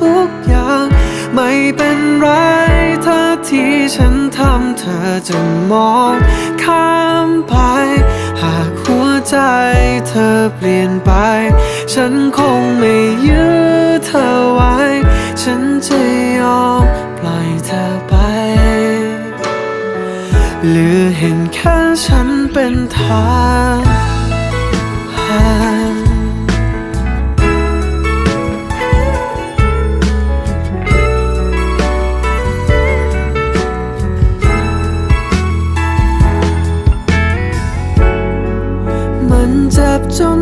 ทุกอย่าง ไม่เป็นไรถ้าที่ฉันทำเธอจะมองข้ามไป หากหัวใจเธอเปลี่ยนไป ฉันคงไม่ยื้อเธอไว้ ฉันจะยอมปล่อยเธอไป หรือเห็นแค่ฉันเป็นทาง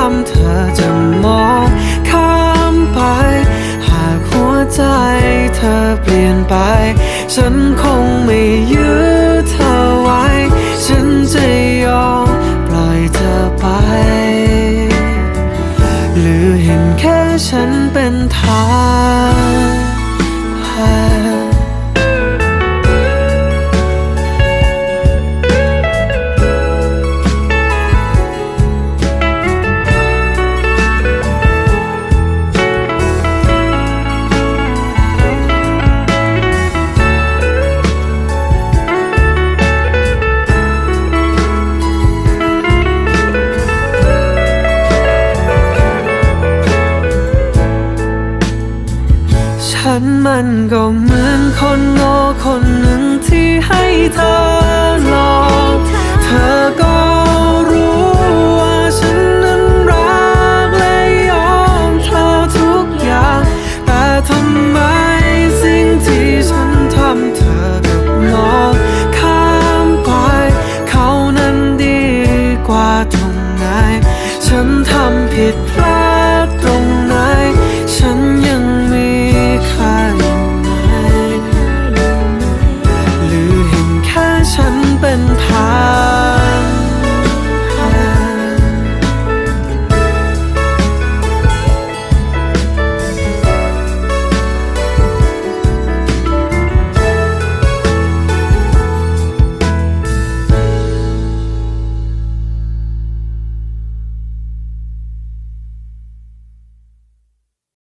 ฉันทำเธอจะมองข้ามไป หากหัวใจเธอเปลี่ยนไป ฉันคงไม่ยื้อเธอไว้ ฉันจะยอมปล่อยเธอไป หรือเห็นแค่ฉันเป็นทางผ่าน มันก็เหมือนคนโง่คนหนึ่งที่ให้เธอหลอกเธอก็รู้ว่าฉันนั้นรักและยอมเธอทุกอย่าง แต่ทำไมสิ่งที่ฉันทำเธอกับมองข้ามไปเขานั้นดีกว่าตรงไหน ฉันทำผิดพลาด